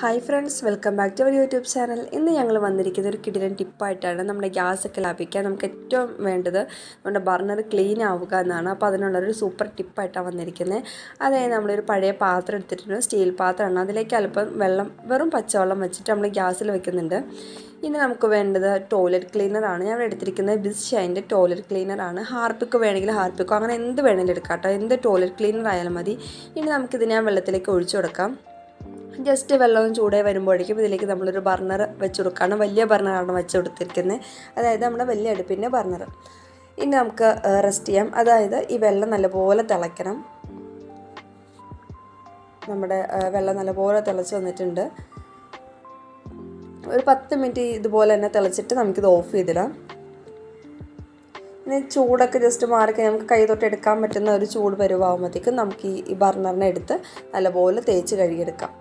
Hi friends welcome back to our YouTube channel ഇന്ന് ഞങ്ങൾ വന്നിരിക്കുന്ന ഒരു കിടിലൻ ടിപ്പായിട്ടാണ് നമ്മുടെ ഗ്യാസ് ഒക്കെ ലാഭിക്കാൻ നമുക്ക് ഏറ്റവും വേണ്ടത് നമ്മുടെ ബർണർ ക്ലീൻ ആവുക എന്നാണ്. അപ്പോൾ അതിനുള്ളൊരു സൂപ്പർ ടിപ്പായിട്ടാണ് വന്നിരിക്കുന്നത് അതായത് നമ്മളൊരു പഴയ പാത്രം എടുത്തിട്ടുണ്ട്. സ്റ്റീൽ പാത്രമാണ്. അതിലേക്ക് അല്പം വെള്ളം വെറും പച്ചവെള്ളം വെച്ചിട്ട് നമ്മൾ ഗ്യാസിൽ വെക്കുന്നുണ്ട്. ഇനി നമുക്ക് വേണ്ടത് ടോയ്ലറ്റ് ക്ലീനറാണ് ഞാൻ എടുത്തിരിക്കുന്നത് ബിസ് ഷൈന്റെ ടോയ്ലറ്റ് ക്ലീനറാണ് ഹാർപ്പിക്ക് വേണമെങ്കിൽ ഹാർപ്പിക്കോ അങ്ങനെ എന്ത് വേണമെങ്കിലും എടുക്കാം കേട്ടോ. എന്ത് ടോയ്ലറ്റ് ക്ലീനർ ആയാലും മതി. ഇനി നമുക്കിതിനെ വെള്ളത്തിലേക്ക് ഒഴിച്ചു കൊടുക്കാം. ജസ്റ്റ് വെള്ളവും ചൂടായി വരുമ്പോഴേക്കും ഇതിലേക്ക് നമ്മളൊരു ബർണർ വെച്ച് കൊടുക്കുകയാണ് വലിയ ബർണറാണ് വെച്ച് കൊടുത്തിരിക്കുന്നത് അതായത് നമ്മുടെ വലിയ അടുപ്പിന്റെ ബർണർ. ഇനി നമുക്ക് റെസ്റ്റ് ചെയ്യാം. അതായത് ഈ വെള്ളം നല്ലപോലെ തിളയ്ക്കണം. നമ്മുടെ വെള്ളം നല്ലപോലെ തിളച്ച് വന്നിട്ടുണ്ട്. ഒരു പത്ത് മിനിറ്റ് ഇതുപോലെ തന്നെ തിളച്ചിട്ട് നമുക്കിത് ഓഫ് ചെയ്തിടാം. ഇനി ചൂടൊക്കെ ജസ്റ്റ് മാറിക്കഴിഞ്ഞാൽ നമുക്ക് കൈ തൊട്ട് എടുക്കാൻ പറ്റുന്ന ഒരു ചൂട് പരുവാകുമ്പോഴത്തേക്കും നമുക്ക് ഈ ബർണറിനെ എടുത്ത് നല്ലപോലെ തേച്ച് കഴുകിയെടുക്കാം.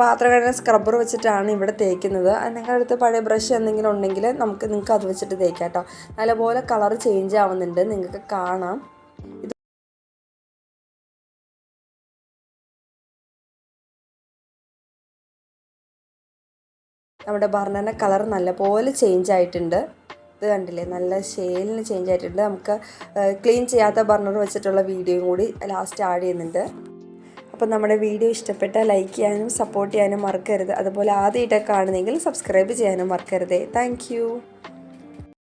പാത്രം കഴുകുന്ന സ്ക്രബ്ബർ വെച്ചിട്ടാണ് ഇവിടെ തേക്കുന്നത്. നിങ്ങളുടെ അടുത്ത് പഴയ ബ്രഷ് എന്തെങ്കിലും ഉണ്ടെങ്കിൽ നമുക്ക് നിങ്ങൾക്ക് അത് വെച്ചിട്ട് തേക്കാം കേട്ടോ നല്ലപോലെ കളർ ചേഞ്ച് ആവുന്നുണ്ട്. നിങ്ങൾക്ക് കാണാം. നമ്മുടെ ബർണറിന്റെ കളർ നല്ലപോലെ ചേഞ്ച് ആയിട്ടുണ്ട്. ഇത് കണ്ടില്ലേ? നല്ല ഷെയിലിന് ചേഞ്ച് ആയിട്ടുണ്ട്. നമുക്ക് ക്ലീൻ ചെയ്യാത്ത ബർണർ വെച്ചിട്ടുള്ള വീഡിയോയും കൂടി ലാസ്റ്റ് ആഡ് ചെയ്യുന്നുണ്ട്. അപ്പോൾ നമ്മുടെ വീഡിയോ ഇഷ്ടപ്പെട്ടാൽ ലൈക്ക് ചെയ്യാനും സപ്പോർട്ട് ചെയ്യാനും മറക്കരുത്. അതുപോലെ ആദ്യമായിട്ടൊക്കെ കാണുന്നെങ്കിൽ സബ്സ്ക്രൈബ് ചെയ്യാനും മറക്കരുതേ. താങ്ക്